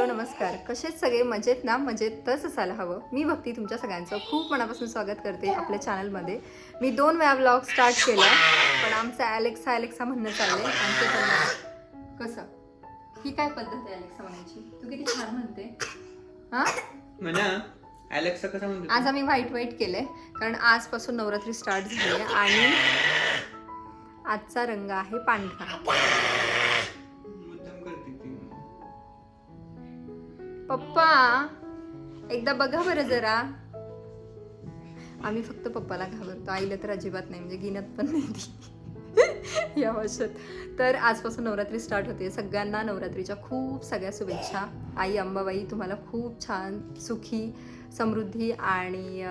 Hello नमस्कार. कसेच सगळे? मजेत ना? मजेतच असायला हवं. मी भक्ती तुमच्या सगळ्यांचं खूप मनापासून स्वागत करते आपल्या चॅनलमध्ये. मी दोन वेळा ब्लॉग स्टार्ट केला पण आमचा ॲलेक्सा ॲलेक्सा म्हणणं ते पण कसं? ही काय पद्धत आहे ॲलेक्सा म्हणायची? तू किती छान म्हणते. हां? अलेक्सा कसा म्हणतो आज आम्ही व्हाईट व्हाईट केलंय कारण आजपासून नवरात्री स्टार्ट झाली आहे. आणि आजचा रंग आहे पांढरा. पप्पा एकदा बघा बरं जरा. आम्ही फक्त पप्पाला घाबरतो. आईला तर अजिबात नाही म्हणजे गिनत पण नाही ती. या वर्षात. तर आजपासून नवरात्री स्टार्ट होते. सगळ्यांना नवरात्रीच्या खूप सगळ्या शुभेच्छा. आई अंबाबाई तुम्हाला खूप छान सुखी समृद्धी आणि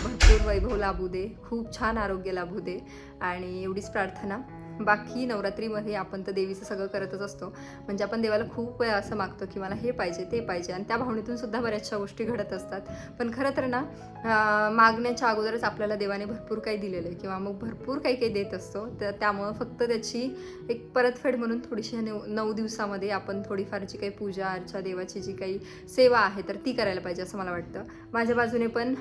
भरपूर वैभव लाभू दे. खूप छान आरोग्य लाभू दे. आणि एवढीच प्रार्थना. बाकी नवरात्रीमध्ये आपण तर देवीचं सगळं करतच असतो. म्हणजे आपण देवाला खूप वेळा असं मागतो की मला हे पाहिजे ते पाहिजे आणि त्या भावनेतून सुद्धा बऱ्याचशा गोष्टी घडत असतात. पण खरं तर ना मागण्याच्या अगोदरच आपल्याला देवाने भरपूर काही दिलेलं आहे किंवा मग भरपूर काही काही देत असतो. तर त्यामुळं फक्त त्याची एक परतफेड म्हणून थोडीशी नऊ नऊ दिवसामध्ये आपण थोडीफार जी काही पूजा अर्चा देवाची जी काही सेवा आहे तर ती करायला पाहिजे असं मला वाटतं. माझ्या बाजूने पण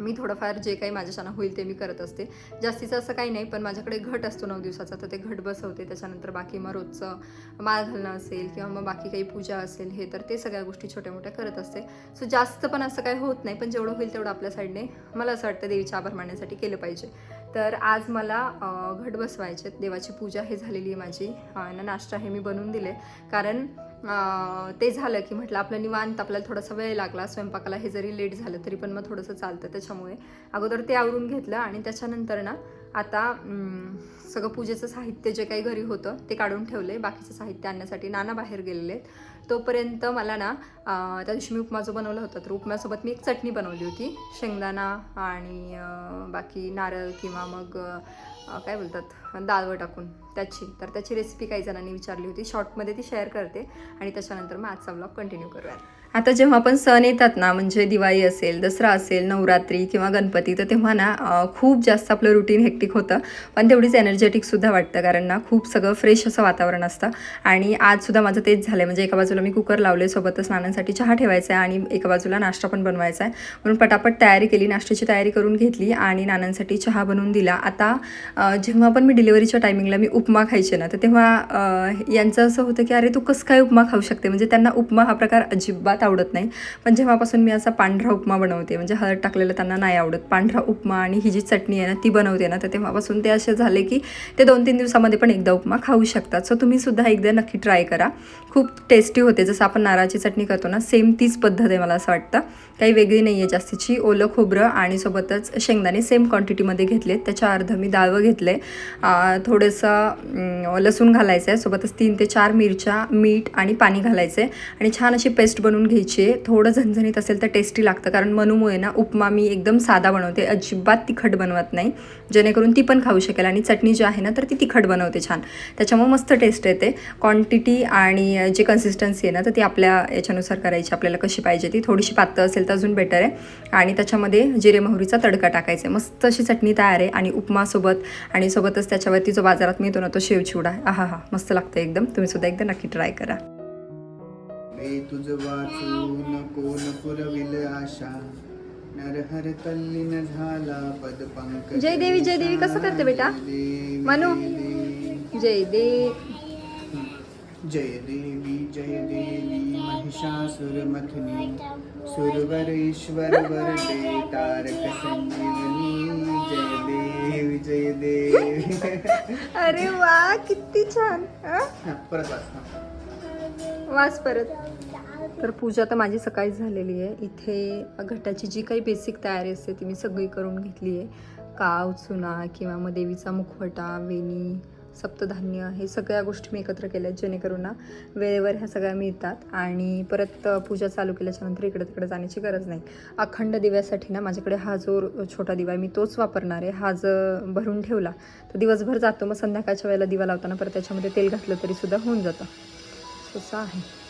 मी थोडंफार जे काही माझ्याच्यानं होईल ते मी करत असते. जास्तीचं असं काही नाही पण माझ्याकडे घट असतो नऊ दिवसाचा तर ते घट बसवते. त्याच्यानंतर बाकी मग रोजचं माळ घालणं असेल किंवा मग बाकी काही पूजा असेल हे तर ते सगळ्या गोष्टी छोट्या मोठ्या करत असते. सो जास्त पण असं काही होत नाही पण जेवढं होईल तेवढं आपल्या साईडने मला असं वाटतं देवीचे आभार मानण्यासाठी केलं पाहिजे. तर आज मला घट बसवायचे देवाची पूजा हे झालेली आहे माझी. आणि नाश्ता हे मी बनवून दिले. कारण ते झालं की म्हटलं आपलं निवांत आपल्याला थोडासा वेळ लागला स्वयंपाकाला हे जरी लेट झालं तरी पण मग थोडंसं चालतं. त्याच्यामुळे अगोदर ते आवरून घेतलं आणि त्याच्यानंतर ना आता सगळं पूजेचं साहित्य जे काही घरी होतं ते काढून ठेवले बाकीचं साहित्य आणण्यासाठी नाना बाहेर गेलेले आहेत. तोपर्यंत मला ना त्या दिवशी मी उपमा जो बनवला होता. तर उपमासोबत मी एक चटणी बनवली होती. शेंगदाणा आणि बाकी नारळ किंवा मग काय बोलतात डाळवं टाकून त्याची. तर त्याची रेसिपी काही जणांनी विचारली होती. शॉर्टमध्ये ती शेअर करते. आणि त्याच्यानंतर मग आजचा ब्लॉग कंटिन्यू करूया आता जेव्हा पण सण येतात ना म्हणजे दिवाळी असेल दसरा असेल नवरात्री किंवा गणपती तर तेव्हा ना खूप जास्त आपलं रुटीन हेक्टिक होतं. पण तेवढीच एनर्जेटिकसुद्धा वाटतं कारण ना खूप सगळं फ्रेश असं वातावरण असतं. आणि आजसुद्धा माझं तेच झालं म्हणजे एका बाजूला मी कुकर लावले सोबतच नानांसाठी चहा ठेवायचा आहे आणि एका बाजूला नाश्ता पण बनवायचा आहे म्हणून पटापट तयारी केली नाश्त्याची तयारी करून घेतली आणि नानांसाठी चहा बनवून दिला. आता जेव्हा पण मी डिलिव्हरीच्या टायमिंगला मी उपमा खायचे ना तर तेव्हा यांचं असं होतं की अरे तू कसं काय उपमा खाऊ शकते? म्हणजे त्यांना उपमा हा प्रकार अजिबात आवडत नाही. पण जेव्हापासून मी असा पांढरा उपमा बनवते म्हणजे हळद टाकलेलं त्यांना नाही आवडत. पांढरा उपमा आणि ही जी चटणी आहे ना ती बनवते ना तर तेव्हापासून ते असे झाले की ते दोन तीन दिवसामध्ये पण एकदा उपमा खाऊ शकतात. सो तुम्ही सुद्धा एकदा नक्की ट्राय करा. खूप टेस्टी होते. जसं आपण नारळाची चटणी करतो ना सेम तीच पद्धत आहे मला असं वाटतं. काही वेगळी नाही आहे जास्तीची ओलं खोबरं आणि सोबतच शेंगदाणे सेम क्वांटिटीमध्ये घेतले. त्याच्या अर्ध मी डाळवं घेतले. थोडंसं लसूण घालायचं आहे सोबतच तीन ते चार मिरच्या मीठ आणि पाणी घालायचं आहे आणि छान अशी पेस्ट बनवून घ्यायची. आहे थोडं झणझणीत असेल तर टेस्टी लागतं. कारण मनूमुळे ना उपमा मी एकदम साधा बनवते. अजिबात तिखट बनवत नाही. जेणेकरून ती पण खाऊ शकेल. आणि चटणी जी आहे ना तर ती तिखट बनवते छान. त्याच्यामुळे मस्त टेस्ट येते. क्वांटिटी आणि जी कन्सिस्टन्सी आहे ना तर ती आपल्या याच्यानुसार करायची. आपल्याला कशी पाहिजे ती थोडीशी पातळ असेल तर अजून बेटर आहे. आणि त्याच्यामध्ये जिरे मोहरीचा तडका टाकायचा आहे. मस्त अशी चटणी तयार आहे. आणि उपमासोबत आणि सोबतच त्याच्यावरती जो बाजारात मिळतो ना तो शेवचिवडा. हा हा मस्त लागतं एकदम. तुम्हीसुद्धा एकदा नक्की ट्राय करा. वे तुझ वाचून कोण पुरविल आशा. नरहर तल्लीन झाला पद पंकज जय देवी, जय देवी. कसं करते बेटा? मनू. जय देव जय देवी. जय देवी महिषासुर मथनी. सुरवर ईश्वर वरदे तारक संजीवनी. जय देवी जय देवी. अरे वा किती छान? हा, परत वाच हा. वाच परत. तर पूजा तर माझी सकाळीच झालेली आहे. इथे घटाची जी काही बेसिक तयारी असते ती मी सगळी करून घेतली आहे. काव चुना किंवा मग देवीचा मुखवटा वेणी सप्तधान्य हे सगळ्या गोष्टी मी एकत्र केल्या आहेत जेणेकरून ना वेळेवर ह्या सगळ्या मिळतात. आणि परत पूजा चालू केल्याच्यानंतर इकडे तिकडे जाण्याची गरज नाही. अखंड दिव्यासाठी ना माझ्याकडे हा जो छोटा दिवा आहे मी तोच वापरणार आहे. हा जर भरून ठेवला तर दिवसभर जातो. मग संध्याकाळच्या वेळेला दिवा लावताना परत त्याच्यामध्ये तेल घातलं तरीसुद्धा होऊन जातं. तसं आहे.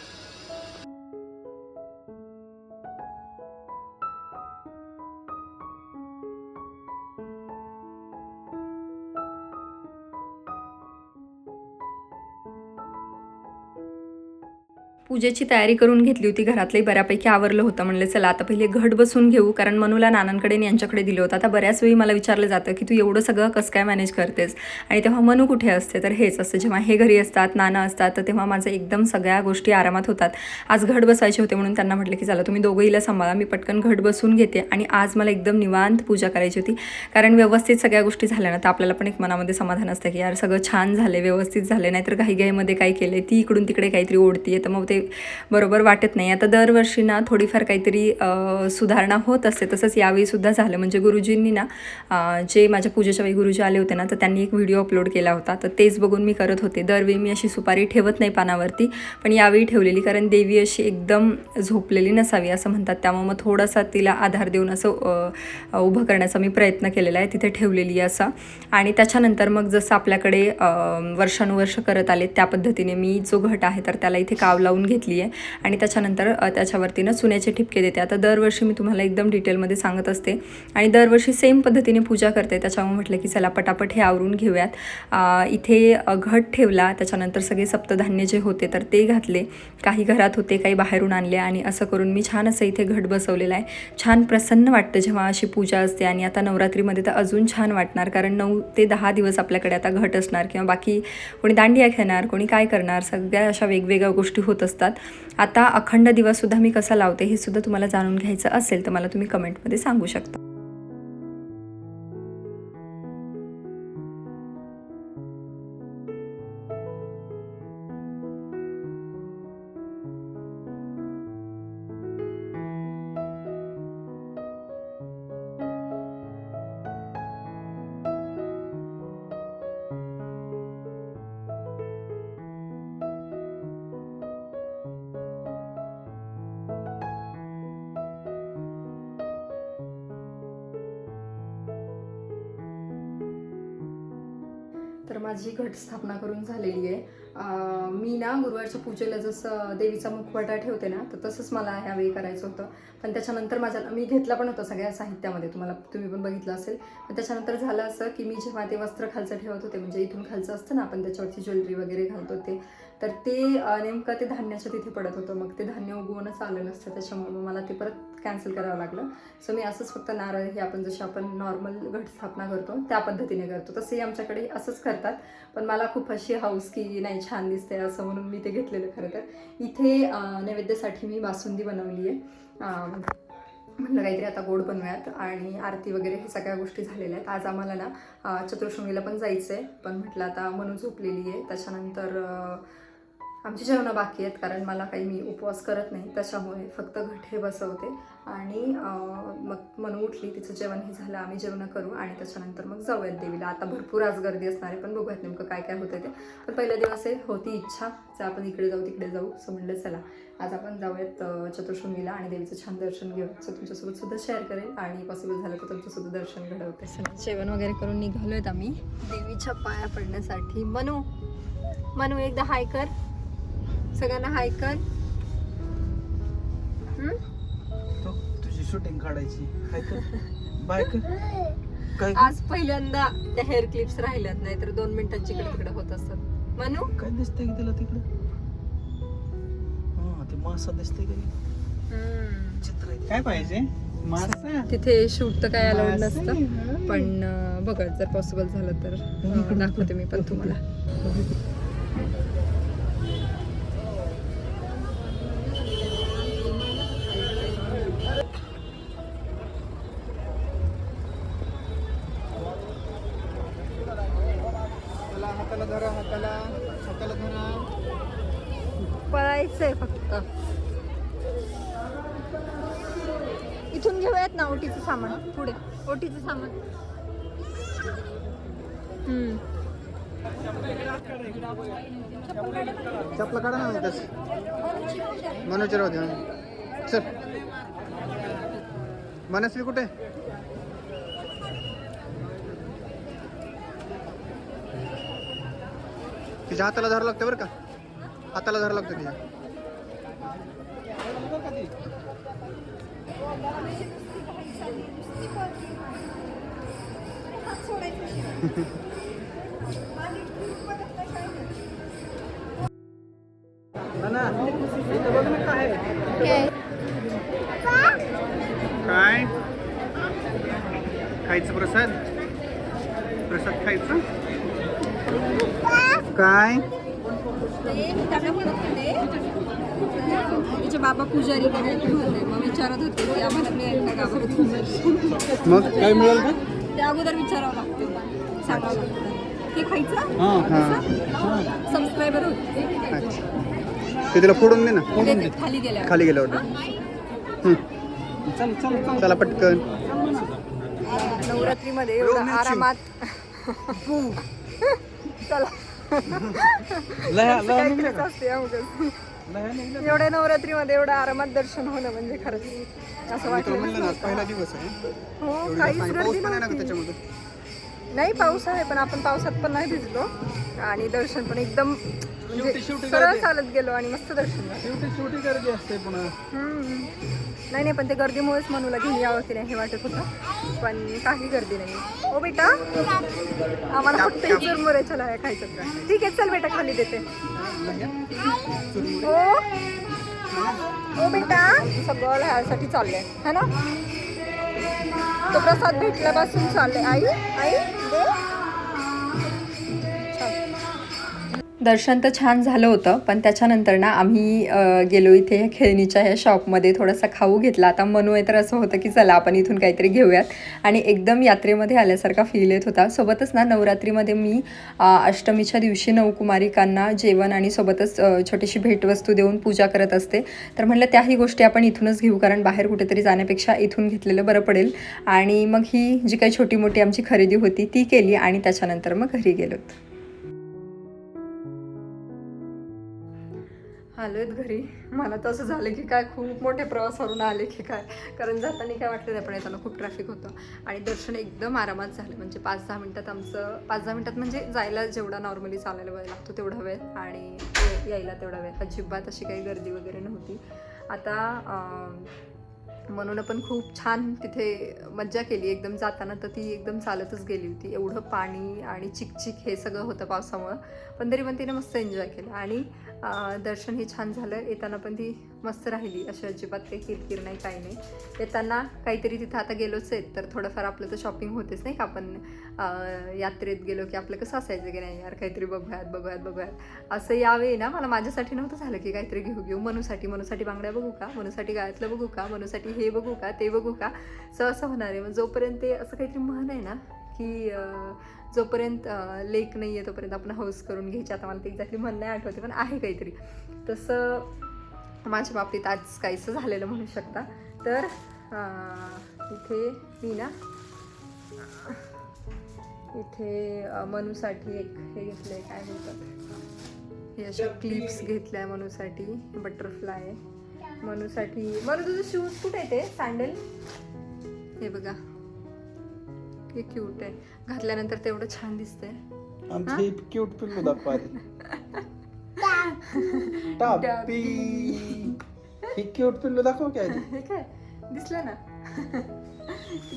पूजेची तयारी करून घेतली होती. घरातलंही बऱ्यापैकी आवरलं होतं. म्हणलं चला आता पहिले घट बसून घेऊ. कारण मनूला नानांकडे आणि यांच्याकडे दिलं होतं. आता बऱ्याच वेळी मला विचारलं जातं की तू एवढं सगळं कसं काय मॅनेज करतेस? आणि तेव्हा मनू कुठे असते? तर हेच असतं. जेव्हा हे घरी असतात नाना असतात तर तेव्हा माझं एकदम सगळ्या गोष्टी आरामात होतात. आज घट बसायचे होते म्हणून त्यांना म्हटलं की चला तुम्ही दोघंहीला सांभाळा. मी पटकन घट बसून घेते. आणि आज मला एकदम निवांत पूजा करायची होती. कारण व्यवस्थित सगळ्या गोष्टी झाल्या ना तर आपल्याला पण एक मनामध्ये समाधान असतं की यार सगळं छान झाले व्यवस्थित झाले नाहीतर काही केले काय केलं ती इकडून तिकडे काहीतरी ओढतीये. तर मग ते बरोबर वाटत नाही. आता दरवर्षी ना थोडीफार काहीतरी सुधारणा होत असते. तसंच यावेळीसुद्धा झालं. म्हणजे गुरुजींनी ना जे माझ्या पूजेच्या वेळी गुरुजी आले होते ना तर त्यांनी एक व्हिडिओ अपलोड केला होता. तर तेच बघून मी करत होते. दरवेळी मी अशी सुपारी ठेवत नाही पानावरती पण यावेळी ठेवलेली. कारण देवी अशी एकदम झोपलेली नसावी असं म्हणतात. त्यामुळे मग थोडासा तिला आधार देऊन असं उभं करण्याचा मी प्रयत्न केलेला आहे. तिथे ठेवलेली असं. आणि त्याच्यानंतर मग जसं आपल्याकडे वर्षानुवर्ष करत आले त्या पद्धतीने मी जो घट आहे तर त्याला इथे काव लावून घेतली आहे. आणि त्याच्यानंतर त्याच्यावरती ना चुन्याचे ठिपके देते. आता दरवर्षी मी तुम्हाला एकदम डिटेलमध्ये सांगत असते. आणि दरवर्षी सेम पद्धतीने पूजा करते. त्याच्यामुळे म्हटलं की चला पटापट हे आवरून घेऊयात. इथे घट ठेवला. त्याच्यानंतर सगळे सप्तधान्य जे होते तर ते घातले. काही घरात होते काही बाहेरून आणले. आणि असं करून मी छान असं इथे घट बसवलेला आहे. छान प्रसन्न वाटतं जेव्हा अशी पूजा असते. आणि आता नवरात्रीमध्ये तर अजून छान वाटणार. कारण नऊ ते दहा दिवस आपल्याकडे आता घट असणार. किंवा बाकी कोणी दांडिया खेळणार कोणी काय करणार. सगळ्या अशा वेगवेगळ्या गोष्टी होत असतात. आता अखंड दिवससुद्धा मी कसा लावते हे सुद्धा तुम्हाला जाणून घ्यायचं असेल तर मला तुम्ही कमेंटमध्ये सांगू शकता. तर माझी घट स्थापना करून झालेली आहे. मी ना गुरुवारच्या पूजेला जसं देवीचा मुखवटा ठेवते ना तर तसंच मला ह्यावेळी करायचं होतं. पण त्याच्यानंतर माझ्या मी घेतला पण होता सगळ्या साहित्यामध्ये तुम्हाला तुम्ही पण बघितलं असेल. पण त्याच्यानंतर झालं असं की मी जेव्हा ते वस्त्र खालचं ठेवत होते म्हणजे इथून खालचं असतं ना आपण त्याच्यावरती ज्वेलरी वगैरे घालतो ते तर ते नेमकं ते धान्याच्या तिथे पडत होतं. मग ते धान्य उगवूनच आलं नसतं. त्याच्यामुळे मग मला ते परत कॅन्सल करावं लागलं. सो मी असंच फक्त नारळ हे आपण जशी आपण नॉर्मल घट स्थापना करतो त्या पद्धतीने करतो. तसंही आमच्याकडे असंच करतात. पण मला खूप अशी हाऊस की नाही छान दिसते असं म्हणून मी ते घेतलेलं खरं तर. इथे नैवेद्यासाठी मी बासुंदी बनवली आहे. म्हटलं म्हणलं काहीतरी आता गोड बनवूयात. आणि आरती वगैरे हे सगळ्या गोष्टी झालेल्या आहेत. आज आम्हाला ना चतुर्शृंगीला पण जायचं आहे पण म्हटलं आता म्हणून झोपलेली आहे. त्याच्यानंतर आमची जेवणं बाकी आहेत कारण मला काही मी उपवास करत नाही त्याच्यामुळे फक्त घटे बसवते. आणि मग म्हणून उठली तिचं जेवण हे झालं आम्ही जेवणं करू आणि त्याच्यानंतर मग जाऊयात देवीला. आता भरपूर आज गर्दी असणार आहे पण बघूयात नेमकं काय काय होतं ते. पण पहिल्या दिवस आहे होती इच्छा जर आपण इकडे जाऊ तिकडे जाऊ असं म्हणलं चला. आज आपण जाऊयात चतुर्शृंगीला आणि देवीचं छान दर्शन घेऊ सो तुमच्यासोबत सुद्धा शेअर करेल आणि पॉसिबल झालं तर तुमच्यासोबत दर्शन घडवते. जेवण वगैरे करून निघालो आहेत आम्ही. देवीच्या पाया पडण्यासाठी. मनू मनू एकदा हाय कर. सगळ्यांना हाय कर. तुझी शूटिंग काढायची. कर. बाय कर. आज पहिल्यांदा त्या हेअर क्लिप्स राहिल्यात नाही तर दोन मिनिटांची इकडे तिकडे होत असतात मनू? काय दिसतंय की तिला तिकडे? हा ते मासा दिसतंय का चित्र. काय पाहिजे? तिथे शूट तर काय अलाउड नसतं. पण बघा जर पॉसिबल झालं तर दाखवते मी पण तुम्हाला. जायचंय फक्त. इथून घेऊयात ना ओटीचं सामान. पुढे. ओटीचं सामान. हम्म. चपला काढा ना तस मनोज राहू दे सर मनस्वी कुठे? तिच्या हाताला धरावं लागतं बरं का? हाताला धरावं लागतं इथं काय? खायचं प्रसाद? प्रसाद खायचं? काय? तिचे बाबा पुजारी करायचे होते. मग विचारत होते की आम्हाला मिळेल का गावात मग काय मिळेल का? त्या अगोदर विचारावं लागतं सांगावं लागतं. ते खायचं हां. सबस्क्रायबर होते. तिला फोडून दे ना. खाली गेल्या खाली गेल्यावर चल चल चला. पटकन. नवरात्रीमध्ये एवढं आरामात. चला. असते हा. एवढ्या नवरात्रीमध्ये एवढं आरामात दर्शन होणं म्हणजे खरंच असं वाटलं. पहिला दिवस आहे हो काहीच गर्दी नव्हती. नाही पाऊस आहे पण आपण पावसात पण नाही भिजलो आणि दर्शन पण एकदम म्हणजे सरळ. चालत गेलो आणि मस्त दर्शन शेवटी शेवटी गर्दी असते पुन्हा. नाही नाही पण ते गर्दीमुळेच मनूला घेऊन यावं की नाही हे वाटत होतं. पण काही गर्दी नाही. ओ बेटा? आम्हाला फक्त चुरमुऱ्याच्या लाया खायचं ठीक आहे चल बेटा खाली देते. ओ ओ बेटा? सगळं ह्यासाठी चाललंय है ना? तो प्रसाद भेटल्यापासून चाललंय. आई आई दर्शन तर छान झालं होतं पण त्याच्यानंतर ना आम्ही गेलो इथे ह्या खेळणीच्या ह्या शॉपमध्ये थोडासा खाऊ घेतला. आता मनू आहे तर असं होतं की चला आपण इथून काहीतरी घेऊयात. आणि एकदम यात्रेमध्ये आल्यासारखा फील येत होता. सोबतच ना नवरात्रीमध्ये मी अष्टमीच्या दिवशी नवकुमारिकांना जेवण आणि सोबतच छोटीशी भेटवस्तू देऊन पूजा करत असते. तर म्हटलं त्याही गोष्टी आपण इथूनच घेऊ कारण बाहेर कुठेतरी जाण्यापेक्षा इथून घेतलेलं बरं पडेल. आणि मग ही जी काही छोटी मोठी आमची खरेदी होती ती केली आणि त्याच्यानंतर मग घरी गेलोत आलोय घरी. मला तर असं झालं की काय खूप मोठे प्रवासावरून आले की काय. कारण जाताना काय वाटलं नाही पण येताना खूप ट्रॅफिक होतं. आणि दर्शन एकदम आरामात झालं. म्हणजे पाच दहा मिनटात आमचं पाच दहा मिनटात म्हणजे जायला जेवढा नॉर्मली चालायला वेळ लागतो तेवढा वेळ. आणि यायला तेवढा वेळ. अजिबात अशी काही गर्दी वगैरे नव्हती. आता म्हणून पण खूप छान तिथे मज्जा केली. एकदम जाताना तर ती एकदम चालतच गेली होती. एवढं पाणी आणि चिकचिक हे सगळं होतं पावसामुळं. पण तरी पण तिने मस्त एन्जॉय केलं. आणि दर्शन हे छान झालं. येताना पण ती मस्त राहिली अशी अजिबात काही किरकिर नाही काही नाही. येताना काहीतरी तिथं आता गेलोच आहेत तर थोडंफार आपलं तर शॉपिंग होतेच नाही का? आपण यात्रेत गेलो की आपलं कसं असायचं की नाही यार काहीतरी बघूयात बघूयात बघूयात. असं यावेळी ना मला माझ्यासाठी नव्हतं झालं की काहीतरी घेऊ घेऊ. मनूसाठी मनूसाठी बांगड्या बघू का? मनूसाठी गाळ्यातलं बघू का? मनूसाठी हे बघू का? ते बघू का? सो असं होणार आहे. मग जोपर्यंत ते असं काहीतरी म्हण आहे ना की जोपर्यंत लेक नाही आहे तोपर्यंत आपण हौस करून घ्यायची. आता मला ते एक्झॅक्टली म्हणणं नाही आठवते पण आहे काहीतरी. तसं माझ्या बाबतीत आज काहीसं झालेलं म्हणू शकता. तर इथे मी ना इथे मनूसाठी एक हे घेतलंय काय म्हणतात? हे अशा क्लिप्स घेतल्या मनूसाठी बटरफ्लाय मनूसाठी मनू तुझं शूज कुठे आहे ते? सँडल हे बघा. हे क्यूट आहे. घातल्यानंतर तेवढं छान दिसतंय. क्यूट पिल्लू दाखवा. टापी ही क्यूट पिल्लू दाखव काय. हे काय दिसलं ना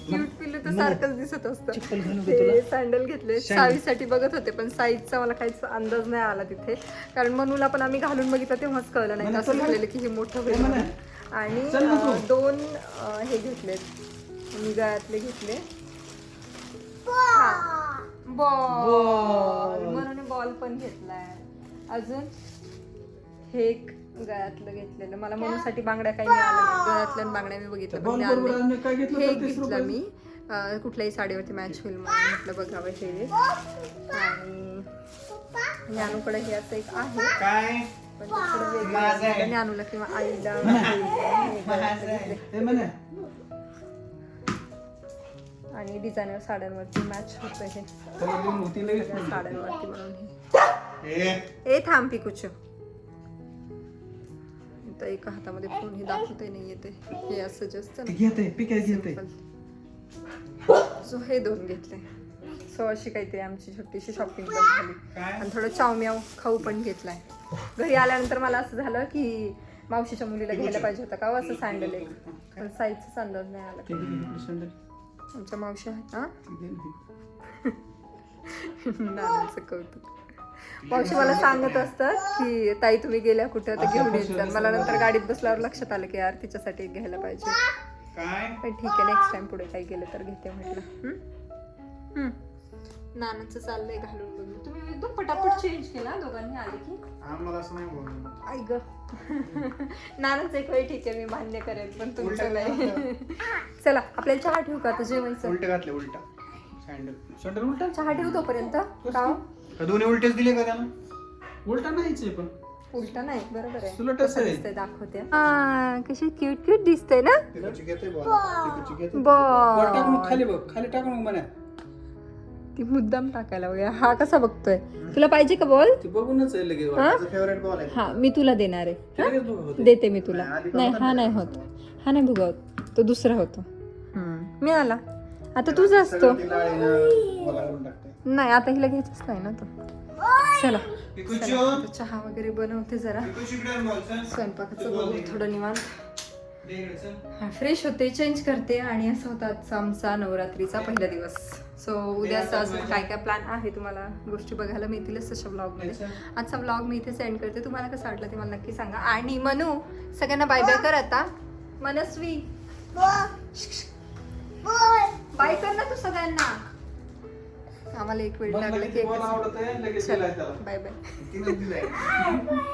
क्यूट पिल्लू तर सारखंच दिसत असतं. चप्पल घालू का ते तुला? सँडल घेतले. Sandal. सावीसाठी बघत होते पण साईजचा मला काहीच अंदाज नाही आला तिथे. कारण मनूला पण आम्ही घालून बघितलं तेव्हाच कळलं नाही. असं चल ना. झालेलं की हे मोठं होईल. म्हणून. आणि चल ना तू. अं, दोन अं, हे घेतलेत. मी गळ्यातले घेतले. बॉल. म्हणून बॉल पण घेतलाय. अजून? हे एक गळ्यातलं घेतलेलं. मला म्हणूसाठी बांगड्या काही मिळाल्या नाही गळ्यातल्या बांगड्या मी बघितलं. पण हे एक घेतलं रुपये मी. अं, कुठल्याही साडीवरती मॅच होईल म्हणून म्हटलं बघावं हे आणि ज्ञानूकडे हे असं एक आहे. काय? पण ते थोडं वेगळं माझं आहे. आहे. ज्ञानूला किंवा आईला हे गळ्यातलं घेतलंय. हे म्हणे. आणि डिझायनर साड्यांवरती मॅच होतं हे. त्याला ती मोठी लगेच सगळ्या म्हणते. साड्यांवरती म्हणून हे. ए थांब पिकुच. तर एका हातामध्ये फोन हे दाखवता नाही येते हे असं जास्त घेते घेते सो हे दोन घेतले. सो अशी काहीतरी आमची छोटीशी शॉपिंग पण झाली. काय? आणि थोडं चावम्याव खाऊ पण घेतलाय. घरी आल्यानंतर मला असं झालं की मावशीच्या मुलीला घ्यायला पाहिजे होता का? हो असं सँडल एक. पण साईजचाच अंदाज नाही आला. सॅंडल. आमच्या मावशी आहेत हा. नानाचं कौतुक. मावशी मला सांगत असतात की ताई तुम्ही गेल्या कुठं? तर घेऊन जा. मला नंतर गाडीत बसल्यावर लक्षात आलं की यार तिच्यासाठी घ्यायला पाहिजे. पण ठीक आहे नेक्स्ट टाइम पुढे काही गेलं तर घेते म्हटलं. नानांचं चाललंय घालून बघून. तुम्ही एकदम पटापट चेंज केला दोघांनी आले की. आम्हाला असं नाही बोलणं. ऐक नानांचं एक वेळ ठीक आहे मी मान्य करेन पण तुमचं नाही. चला आपल्याला चहा ठेवू का आता जेवायचं? उलट घातले उलटा. सँडल शंटर उलटा? चहा ठेवू तोपर्यंत? का हो? दोन्ही उलटेच दिले का त्यानं? उलटा नाहीच आहे पण. उलटा नाही बरोबर आहे. तुला कसं आहे? दिसतंय दाखवते. हा कशी क्यूट क्यूट दिसतंय ना? बॉल वर ब. खाली बघ. खाली ती मुद्दाम टाकायला बघूया. हा कसा बघतोय? तुला पाहिजे का बॉल ते बघूनच आहे लगेच हा? फेवरेट बॉल आहे. हा मी तुला देणार आहे. ते लगेच बघ होते. देते मी तुला. नाही, आधी नाही बघा हा नाही होत. हा नाही भुगवत तो दुसरा होतो. मी आला आता तुझा असतो. सगळं तिला आईनं बॉल करून टाकते नाही आता हिला घ्यायचंच नाही ना तो. चला. पिकुचो चला, आता चहा वगैरे बनवते जरा. स्वयंपाकाचं बघू थोडं निवांत. हा फ्रेश होते चेंज करते आणि असं होता आजचा आमचा नवरात्रीचा पहिला दिवस. सो उद्याचा अजून काय काय प्लॅन आहे तुम्हाला गोष्टी बघायला मिळतीलच तशा ब्लॉगमध्ये आजचा ब्लॉग मी इथे सेंड करते. तुम्हाला कसं वाटलं ते मला नक्की सांगा. आणि मनू सगळ्यांना बाय बाय कर आता. मनस्वी. बाय कर ना तू सगळ्यांना. आम्हाला एक वेळ लागला की बाय बाय.